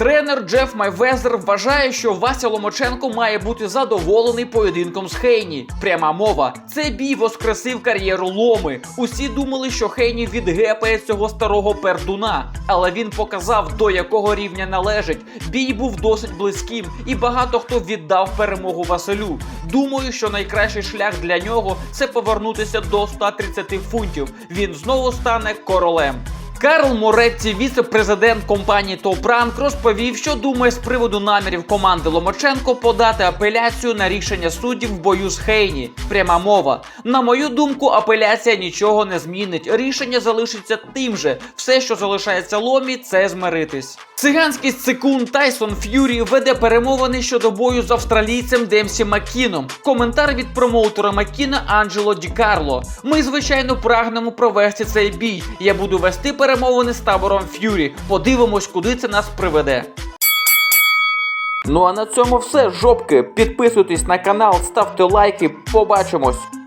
Тренер Джеф Майвезер вважає, що Вася Ломаченко має бути задоволений поєдинком з Хейні. Пряма мова. Це бій воскресив кар'єру Ломи. Усі думали, що Хейні відгепає цього старого пердуна, але він показав, до якого рівня належить. Бій був досить близьким, і багато хто віддав перемогу Василю. Думаю, що найкращий шлях для нього це повернутися до 130 фунтів. Він знову стане королем. Карл Моретті, віце-президент компанії Топранк, розповів, що думає з приводу намірів команди Ломаченко подати апеляцію на рішення суддів в бою з Хейні. Пряма мова. На мою думку, апеляція нічого не змінить. Рішення залишиться тим же. Все, що залишається ломі, це змиритись. Циганський цикун Тайсон Ф'юрі веде перемовини щодо бою з австралійцем Демсі Маккіном. Коментар від промоутера Маккіна Анджело Ді Карло. Ми, звичайно, прагнемо провести цей бій. Я буду вести перемовини з табором Ф'юрі. Подивимось, куди це нас приведе. Ну а на цьому все, жопки. Підписуйтесь на канал, ставте лайки. Побачимось.